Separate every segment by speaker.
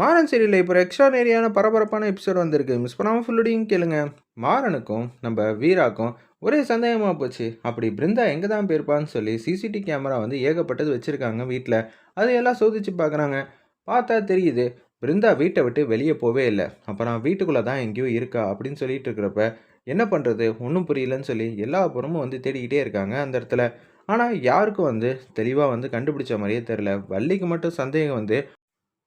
Speaker 1: மாறன் சீரியலில் இப்போ எக்ஸ்ட்ரானரியான பரபரப்பான எபிசோட் வந்திருக்கு. மிஸ் பண்ணாமல் ஃபுல்லோடையும் கேளுங்க. மாறனுக்கும் நம்ம வீராக்கும் ஒரே சந்தேகமாக போச்சு. அப்படி பிருந்தா எங்கே தான் போயிருப்பான்னு சொல்லி சிசிடிவி கேமரா வந்து ஏகப்பட்டது வச்சுருக்காங்க வீட்டில் அதையெல்லாம் சோதிச்சு பார்க்குறாங்க பார்த்தா தெரியுது பிருந்தா வீட்டை விட்டு வெளியே போவே இல்லை. அப்புறம் வீட்டுக்குள்ளே தான் எங்கேயோ இருக்கா அப்படின்னு சொல்லிட்டு இருக்கிறப்ப என்ன பண்ணுறது ஒன்றும் புரியலன்னு சொல்லி எல்லா புறமும் வந்து தேடிக்கிட்டே இருக்காங்க அந்த இடத்துல. ஆனால் யாருக்கும் வந்து தெளிவாக வந்து கண்டுபிடிச்ச மாதிரியே தெரில வள்ளிக்கு மட்டும் சந்தேகம் வந்து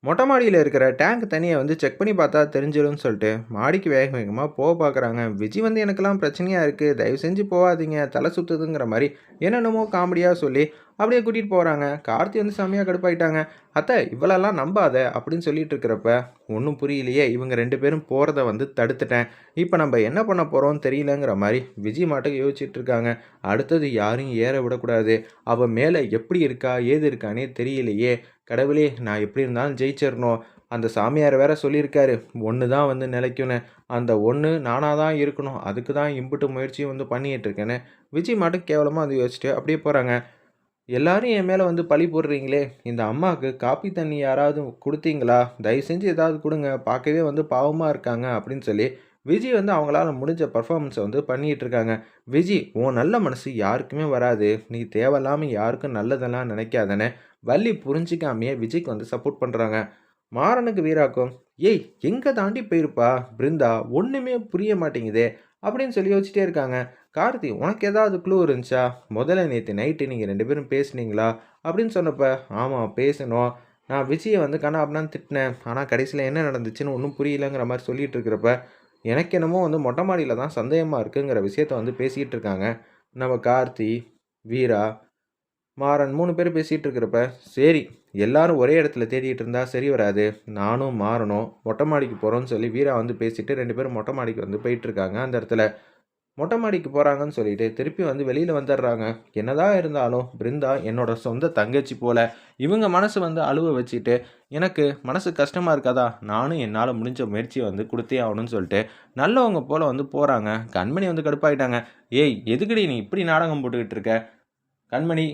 Speaker 1: மொட்டை மாடியில் இருக்கிற டேங்க் தண்ணியை வந்து செக் பண்ணி பார்த்தா தெரிஞ்சிடும்னு சொல்லிட்டு மாடிக்கு வேக வேகமாக போக பார்க்குறாங்க. விஜய் வந்து எனக்கெல்லாம் பிரச்சனையாக இருக்குது தயவு செஞ்சு போகாதீங்க. தலை சுற்றுதுங்கிற மாதிரி என்னென்னமோ காமெடியாக சொல்லி அப்படியே கூட்டிகிட்டு போகிறாங்க கார்த்தி வந்து செம்மையாக கடுப்பாயிட்டாங்க. அத்தை இவ்வளோலாம் நம்பாத அப்படின்னு சொல்லிட்டு இருக்கிறப்ப ஒன்றும் புரியலையே. இவங்க ரெண்டு பேரும் போகிறத வந்து தடுத்துட்டேன். இப்போ நம்ம என்ன பண்ண போகிறோம்னு தெரியலங்கிற மாதிரி விஜய் மாட்டுக்கு யோசிச்சுட்டு இருக்காங்க. அடுத்தது யாரையும் ஏற விடக்கூடாது. அவள் மேலே எப்படி இருக்கா ஏது இருக்கானே தெரியலையே. கடவுளே நான் எப்படி இருந்தாலும் ஜெயிச்சிடணும். அந்த சாமியார் வேற சொல்லியிருக்காரு. ஒன்று தான் வந்து நிலைக்கும்னு. அந்த ஒன்று நானாக தான் இருக்கணும். அதுக்கு தான் இம்புட்டு முயற்சியும் வந்து பண்ணிகிட்டு இருக்கேன்னு. விஜய் மாட்டுக்கு கேவலமாக அது யோசிச்சுட்டு அப்படியே போகிறாங்க எல்லாரும் என் மேலே வந்து பழி போடுறீங்களே. இந்த அம்மாவுக்கு காப்பி தண்ணி யாராவது கொடுத்தீங்களா? தயவு செஞ்சு ஏதாவது கொடுங்க. பார்க்கவே வந்து பாவமாக இருக்காங்க அப்படின்னு சொல்லி விஜய் வந்து அவங்களால முடிஞ்ச பர்ஃபார்மன்ஸை வந்து பண்ணிகிட்டு இருக்காங்க. விஜய் உன் நல்ல மனசு யாருக்குமே வராது. நீ தேவையில்லாமல் யாருக்கும் நல்லதெல்லாம் நினைக்காதனே. வள்ளி புரிஞ்சிக்காமையே விஜய்க்கு வந்து சப்போர்ட் பண்ணுறாங்க மாறனுக்கு வீராக்கும் ஏய் எங்கே தாண்டி போயிருப்பா? பிருந்தா ஒன்றுமே புரிய மாட்டேங்குதே அப்படின்னு சொல்லி யோசிச்சிட்டே இருக்காங்க. கார்த்தி உனக்கு ஏதாவது க்ளூ இருந்துச்சா? முதல்ல நேற்று நைட்டு நீங்கள் ரெண்டு பேரும் பேசுனீங்களா? அப்படின்னு சொன்னப்ப ஆமாம் பேசணும். நான் விஜயை வந்து கண்ணா அப்படின்னு திட்டினேன். ஆனால் கடைசியில் என்ன நடந்துச்சுன்னு ஒன்றும் புரியலங்கிற மாதிரி சொல்லிட்டு இருக்கிறப்ப எனக்கு என்னமோ வந்து மொட்டை மாடியில் தான் சந்தேகமாக இருக்குங்கிற விஷயத்த வந்து பேசிகிட்டு இருக்காங்க. நம்ம கார்த்தி வீரா மாறன் மூணு பேர் பேசிகிட்டு இருக்கிறப்ப சரி எல்லாரும் ஒரே இடத்துல தேடிட்டு இருந்தா சரி வராது. நானும் மாறணும் மொட்டை மாடிக்கு போகிறோன்னு சொல்லி வீரா வந்து பேசிட்டு ரெண்டு பேரும் மொட்டை மாடிக்கு வந்து போயிட்டுருக்காங்க அந்த இடத்துல. மொட்டை மாடிக்கு போகிறாங்கன்னு சொல்லிட்டு திருப்பி வந்து வெளியில் வந்துடுறாங்க. என்னதான் இருந்தாலும் பிருந்தா என்னோட சொந்த தங்கச்சி போல. இவங்க மனசு வந்து அழுவ வச்சுட்டு எனக்கு மனசு கஷ்டமாக இருக்காதா? நானும் என்னால் முடிஞ்ச முயற்சியை வந்து கொடுத்தே ஆகணும்னு சொல்லிட்டு நல்லவங்க போல் வந்து போகிறாங்க கண்மணி வந்து கடுப்பாயிட்டாங்க. ஏய் எதுக்கடி நீ இப்படி நாடகம் போட்டுக்கிட்டு இருக்க? கண்மணி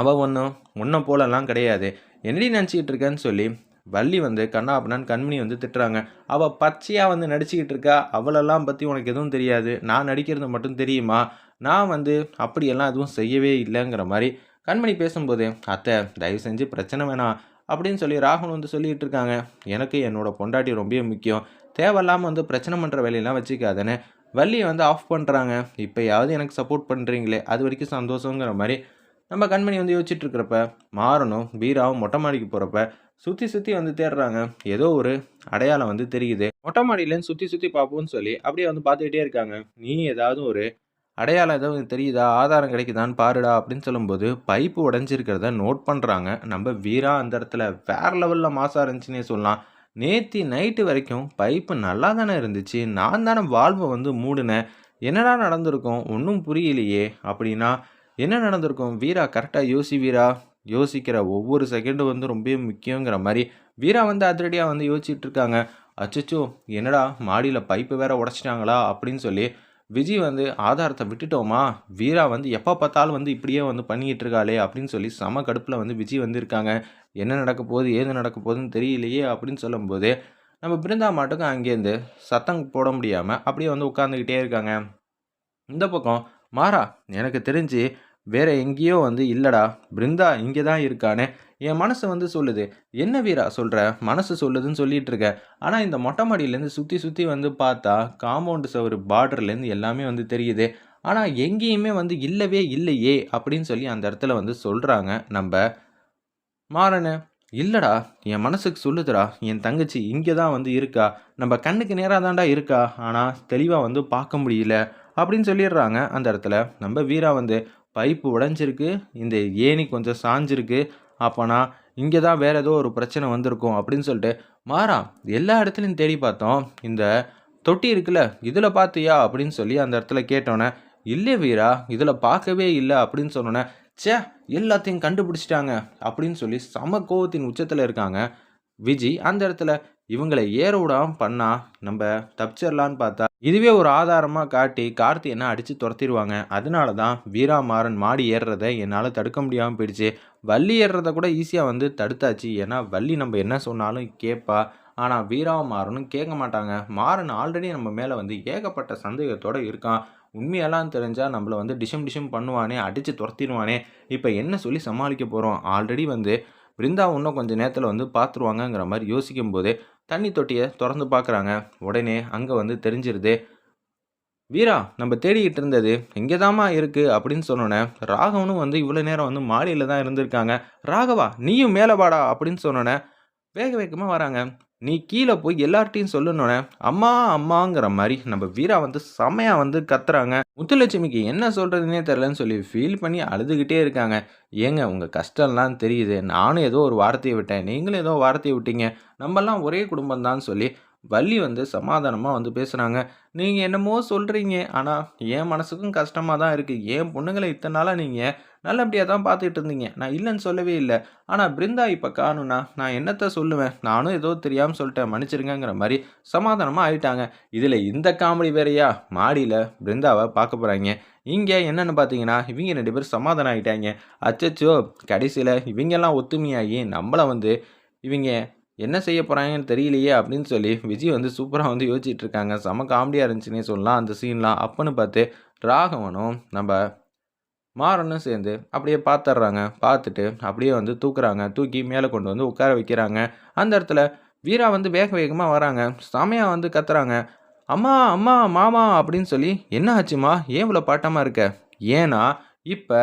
Speaker 1: அவள் ஒன்றும் உன்னை போலலாம் கிடையாது. என்னடி நினச்சிக்கிட்டு இருக்கேன்னு சொல்லி வள்ளி வந்து கண்ணா கண்மணி வந்து திட்டுறாங்க. அவள் பச்சையாக வந்து நடிச்சுக்கிட்டு இருக்கா அவளெல்லாம் பற்றி உனக்கு எதுவும் தெரியாது. நான் நடிக்கிறது மட்டும் தெரியுமா? நான் வந்து அப்படியெல்லாம் எதுவும் செய்யவே இல்லைங்கிற மாதிரி கண்மணி பேசும்போது அத்தை தயவு செஞ்சு பிரச்சனை வேணாம். அப்படின்னு சொல்லி ராகுல் வந்து சொல்லிகிட்டு இருக்காங்க எனக்கு என்னோடய பொண்டாட்டி ரொம்ப முக்கியம். தேவையில்லாமல் வந்து பிரச்சனை பண்ணுற வேலையெல்லாம் வச்சுக்காதேன்னு. வள்ளியை வந்து ஆஃப் பண்ணுறாங்க இப்போயாவது எனக்கு சப்போர்ட் பண்ணுறீங்களே அது வரைக்கும் சந்தோஷங்கிற மாதிரி நம்ம கண்மணி வந்து யோசிச்சுட்டு இருக்கிறப்ப மாறணும் வீராவும் மொட்டை மாடிக்கு போகிறப்ப சுற்றி சுற்றி வந்து தேடுறாங்க. ஏதோ ஒரு அடையாளம் வந்து தெரியுது. மொட்டை மாடியிலேருந்து சுற்றி சுற்றி பார்ப்போம்னு சொல்லி அப்படியே வந்து பார்த்துக்கிட்டே இருக்காங்க. நீ ஏதாவது ஒரு அடையாளம் ஏதாவது தெரியுதா? ஆதாரம் கிடைக்குதான்னு பாருடா அப்படின்னு சொல்லும்போது பைப்பு உடஞ்சிருக்கிறத நோட் பண்ணுறாங்க நம்ம வீரா அந்த இடத்துல வேற லெவலில் மாசாக இருந்துச்சுன்னே சொல்லலாம். நேத்தி நைட்டு வரைக்கும் பைப்பு நல்லா தானே இருந்துச்சு. நான் தானே வால்வை வந்து மூடினேன். என்னடா நடந்திருக்கும்? ஒன்றும் புரியலையே. அப்படின்னா என்ன நடந்திருக்கும்? வீரா கரெக்டாக யோசி வீரா. யோசிக்கிற ஒவ்வொரு செகண்டும் வந்து ரொம்ப முக்கியங்கிற மாதிரி வீரா வந்து அதிரடியாக வந்து யோசிச்சுட்டு இருக்காங்க. அச்சச்சோ என்னடா மாடியில் பைப்பு வேற உடச்சிட்டாங்களா? அப்படின்னு சொல்லி விஜய் வந்து ஆதாரத்தை விட்டுட்டோமா? வீரா வந்து எப்போ பார்த்தாலும் வந்து இப்படியே வந்து பண்ணிக்கிட்டு இருக்காளே அப்படின்னு சொல்லி சம கடுப்பில் வந்து விஜய் வந்து இருக்காங்க. என்ன நடக்க போகுது ஏது நடக்க போகுதுன்னு தெரியலையே அப்படின்னு சொல்லும்போது நம்ம பிருந்தா மாட்டுக்கும் அங்கேருந்து சத்தம் போட முடியாமல் அப்படியே வந்து உட்காந்துக்கிட்டே இருக்காங்க. இந்த பக்கம் மாறா எனக்கு தெரிஞ்சு வேற எங்கேயோ வந்து இல்லடா பிருந்தா இங்கே தான் இருக்கானே. என் மனசு வந்து சொல்லுது என்ன வீரா சொல்கிற மனசு சொல்லுதுன்னு சொல்லிட்டு இருக்க. ஆனால் இந்த மொட்டை மாடியிலேருந்து சுற்றி சுற்றி வந்து பார்த்தா காம்பவுண்டு சவர் பார்டர்லேருந்து எல்லாமே வந்து தெரியுது. ஆனால் எங்கேயுமே வந்து இல்லவே இல்லையே அப்படின்னு சொல்லி அந்த இடத்துல வந்து சொல்கிறாங்க நம்ம மாறனு. இல்லடா என் மனசுக்கு சொல்லுதுடா என் தங்கச்சி இங்கே தான் வந்து இருக்கா. நம்ம கண்ணுக்கு நேராக தான்டா இருக்கா. ஆனால் தெளிவாக வந்து பார்க்க முடியல. அப்படின்னு சொல்லிடுறாங்க. அந்த இடத்துல நம்ம வீரா வந்து பைப்பு உடஞ்சிருக்கு இந்த ஏணி கொஞ்சம் சாஞ்சிருக்கு அப்போனா இங்கே தான் வேறு ஏதோ ஒரு பிரச்சனை வந்திருக்கும் அப்படின்னு சொல்லிட்டு மாறா எல்லா இடத்துலையும் தேடி பார்த்தோம். இந்த தொட்டி இருக்குல்ல இதில் பார்த்தியா? அப்படின்னு சொல்லி அந்த இடத்துல கேட்டோன்னே இல்லை வீரா இதில் பார்க்கவே இல்லை அப்படின்னு சொன்னோன்னே சே எல்லாத்தையும் கண்டுபிடிச்சிட்டாங்க அப்படின்னு சொல்லி சம கோவத்தின் உச்சத்தில் இருக்காங்க. விஜி அந்த இடத்துல இவங்களை ஏற விடாம பண்ணா நம்ம தப்பிச்சிடலான்னு பார்த்தா இதுவே ஒரு ஆதாரமாக காட்டி கார்த்தி அடித்து துரத்திடுவாங்க. அதனால தான் வீராமாறன் மாடி ஏறுறதை என்னால் தடுக்க முடியாமல் போயிடுச்சு. வள்ளி ஏறுறத கூட ஈஸியாக வந்து தடுத்தாச்சு. ஏன்னா வள்ளி நம்ம என்ன சொன்னாலும் கேட்பா ஆனால் வீராமாறனும் கேட்க மாட்டாங்க. மாறன் ஆல்ரெடி நம்ம மேலே வந்து ஏகப்பட்ட சந்தேகத்தோடு இருக்கான். உண்மையெல்லாம் தெரிஞ்சால் நம்மளை வந்து டிஷம் டிஷம் பண்ணுவானே அடித்து துரத்திடுவானே. இப்போ என்ன சொல்லி சமாளிக்க போகிறோம் ஆல்ரெடி வந்து பிருந்தா இன்னும் கொஞ்சம் நேரத்தில் வந்து பார்த்துருவாங்கங்கிற மாதிரி யோசிக்கும் போதே தண்ணி தொட்டியை திறந்து பார்க்குறாங்க உடனே அங்கே வந்து தெரிஞ்சிருது வீரா நம்ம தேடிக்கிட்டு இருந்தது இங்கே தாம்மா இருக்குது அப்படின்னு சொன்னோன்னே ராகவனும் வந்து இவ்வளோ நேரம் வந்து மாடியில் தான் இருந்திருக்காங்க. ராகவா நீயும் மேலே வாடா அப்படின்னு சொன்னோன்னே வேக வேகமாக வராங்க. நீ கீழே போய் எல்லார்ட்டையும் சொல்லணுன்னே அம்மா அம்மாங்கிற மாதிரி நம்ம வீரா வந்து செமையாக வந்து கத்துறாங்க. முத்துலட்சுமிக்கு என்ன சொல்கிறதுனே தெரிலன்னு சொல்லி ஃபீல் பண்ணி அழுதுகிட்டே இருக்காங்க. ஏங்க உங்கள் கஷ்டம்லாம் தெரியுது. நானும் ஏதோ ஒரு வார்த்தையை விட்டேன். நீங்களும் ஏதோ வார்த்தையை விட்டீங்க. நம்மலாம் ஒரே குடும்பம் தான் சொல்லி வள்ளி வந்து சமாதானமாக வந்து பேசுகிறாங்க நீங்கள் என்னமோ சொல்கிறீங்க ஆனால் என் மனசுக்கும் கஷ்டமாக தான் இருக்குது என் பொண்ணுங்களை இத்தனை நாளாக நீங்கள் நல்லபடியாக தான் பார்த்துட்டு இருந்தீங்க. நான் இல்லைன்னு சொல்லவே இல்லை. ஆனால் பிருந்தா இப்போ காணும்னா நான் என்னத்தை சொல்லுவேன்? நானும் ஏதோ தெரியாமல் சொல்லிட்டேன். மன்னிச்சிருங்கிற மாதிரி சமாதானமாக ஆயிட்டாங்க. இதில் இந்த காமெடி வேறையா? மாடியில் பிருந்தாவை பார்க்க போகிறாங்க இங்கே என்னென்னு பார்த்தீங்கன்னா இவங்க ரெண்டு பேரும் சமாதானம் ஆகிட்டாங்க அச்சச்சோ கடைசியில் இவங்கெல்லாம் ஒத்துமையாகி நம்மளை வந்து இவங்க என்ன செய்ய போகிறாங்கன்னு தெரியலையே அப்படின்னு சொல்லி விஜய் வந்து சூப்பராக வந்து யோசிச்சுட்டு இருக்காங்க செம காமெடியாக இருந்துச்சுன்னே சொல்லலாம். அந்த சீன்லாம் அப்பன்னு பார்த்து ராகவனும் நம்ம மாறனும் சேர்ந்து அப்படியே பார்த்துட்றாங்க பார்த்துட்டு அப்படியே வந்து தூக்குறாங்க. தூக்கி மேலே கொண்டு வந்து உட்கார வைக்கிறாங்க. அந்த இடத்துல வீரா வந்து வேக வேகமாக வராங்க. செமையாக வந்து கத்துறாங்க. அம்மா அம்மா மாமா அப்படின்னு சொல்லி என்ன ஆச்சுமா ஏன் இவ்வளோ பாட்டமாக இருக்க? ஏன்னா இப்போ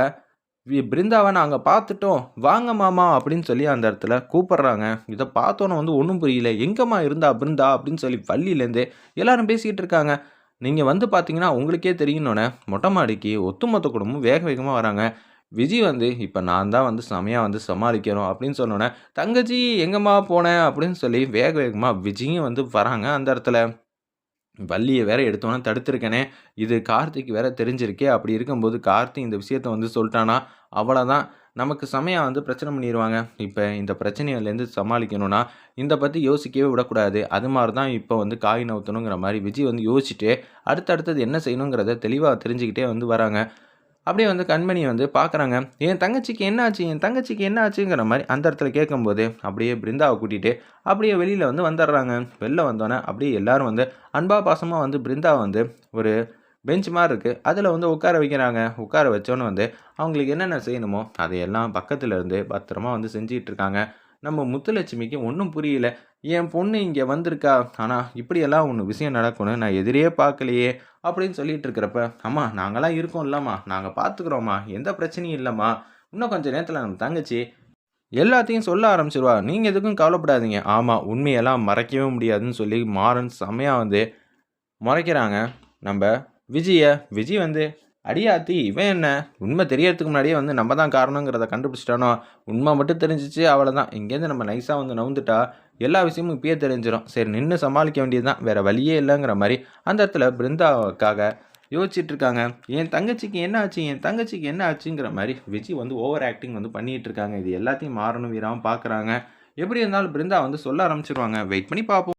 Speaker 1: பிருந்தாவை நாங்கள் பார்த்துட்டோம் வாங்க மாமா அப்படின்னு சொல்லி அந்த இடத்துல கூப்பிட்றாங்க. இதை பார்த்தோன்னே வந்து ஒன்றும் புரியல. எங்கம்மா இருந்தா பிருந்தா? அப்படின்னு சொல்லி வள்ளியிலேருந்து எல்லாரும் பேசிக்கிட்டு இருக்காங்க. நீங்கள் வந்து பார்த்தீங்கன்னா உங்களுக்கே தெரியணுன்னே மொட்டை மாடிக்கு ஒத்துமொத்த குடும்பம் வேக வேகமாக வராங்க. விஜய் வந்து இப்போ நான் தான் வந்து செமையாக வந்து சமாளிக்கணும் அப்படின்னு சொன்னோன்னே தங்கச்சி எங்கம்மா போனேன் அப்படின்னு சொல்லி வேக வேகமாக விஜயும் வந்து வராங்க அந்த இடத்துல. வள்ளியை வேற எடுத்தோன்னே தடுத்திருக்கேனே. இது கார்த்திக் வேற தெரிஞ்சிருக்கே. அப்படி இருக்கும்போது கார்த்தி இந்த விஷயத்த வந்து சொல்லிட்டானா? அவ்வளோதான் நமக்கு சமயம் வந்து பிரச்சனை பண்ணிடுவாங்க இப்போ இந்த பிரச்சனையிலேருந்து சமாளிக்கணும்னா இந்த பற்றி யோசிக்கவே விடக்கூடாது. அது மாதிரி தான் இப்போ வந்து காய் நவுத்தணுங்கிற மாதிரி விஜய் வந்து யோசிச்சுட்டு அடுத்தடுத்தது என்ன செய்யணுங்கிறத தெளிவாக தெரிஞ்சுக்கிட்டே வந்து வராங்க. அப்படியே வந்து கண்மணி வந்து பார்க்குறாங்க. என் தங்கச்சிக்கு என்ன ஆச்சு என் தங்கச்சிக்கு என்ன ஆச்சுங்கிற மாதிரி அந்த இடத்துல கேட்கும்போது அப்படியே பிருந்தாவை கூட்டிகிட்டு அப்படியே வெளியில் வந்து வந்துடுறாங்க. வெளில வந்தோன்னே அப்படியே எல்லாரும் வந்து அன்பா பாசமாக வந்து பிருந்தாவை வந்து ஒரு பெஞ்ச் மாதிரி இருக்குது அதில் வந்து உட்கார வைக்கிறாங்க. உட்கார வச்சோன்னு வந்து அவங்களுக்கு என்னென்ன செய்யணுமோ அதையெல்லாம் பக்கத்தில் இருந்து பத்திரமா வந்து செஞ்சிட்டு இருக்காங்க. நம்ம முத்துலட்சுமிக்கு ஒன்றும் புரியல. என் பொண்ணு இங்கே வந்திருக்கா? ஆனால் இப்படியெல்லாம் ஒன்று விஷயம் நடக்கும்னு நான் எதிரியே பார்க்கலையே அப்படின்னு சொல்லிட்டு இருக்கிறப்ப அம்மா நாங்களாம் இருக்கோம் இல்லம்மா. நாங்கள் பார்த்துக்குறோம்மா எந்த பிரச்சனையும் இல்லைம்மா. இன்னும் கொஞ்சம் நேரத்தில் நம்ம தங்கச்சி எல்லாத்தையும் சொல்ல ஆரம்பிச்சிருவா. நீங்கள் எதுக்கும் கவலைப்படாதீங்க. ஆமாம் உண்மையெல்லாம் மறைக்கவே முடியாதுன்னு சொல்லி மாறன் செமையாக வந்து மறைக்கிறாங்க. நம்ம விஜய விஜய் வந்து அடியாத்தி இவன் என்ன? உண்மை தெரியறதுக்கு முன்னாடியே வந்து நம்ம தான் காரணங்கிறத கண்டுபிடிச்சிட்டானோ? உண்மை மட்டும் தெரிஞ்சிச்சு அவ்வளோதான் இங்கேருந்து நம்ம நைஸாக வந்து நவுந்துட்டா எல்லா விஷயமும் இப்பயே தெரிஞ்சிடும் சரி நின்று சமாளிக்க வேண்டியது தான் வேறு வழியே இல்லைங்கிற மாதிரி அந்த இடத்துல பிருந்தாவுக்காக யோசிச்சுட்டு இருக்காங்க. என் தங்கச்சிக்கு என்ன ஆச்சு? என் தங்கச்சிக்கு என்ன ஆச்சுங்கிற மாதிரி விஜய் வந்து ஓவர் ஆக்டிங் வந்து பண்ணிகிட்டு இருக்காங்க. இது எல்லாத்தையும் மாறணும் வீராமல் பார்க்குறாங்க எப்படி இருந்தாலும் பிருந்தா வந்து சொல்ல ஆரம்பிச்சிருவாங்க. வெயிட் பண்ணி பார்ப்போம்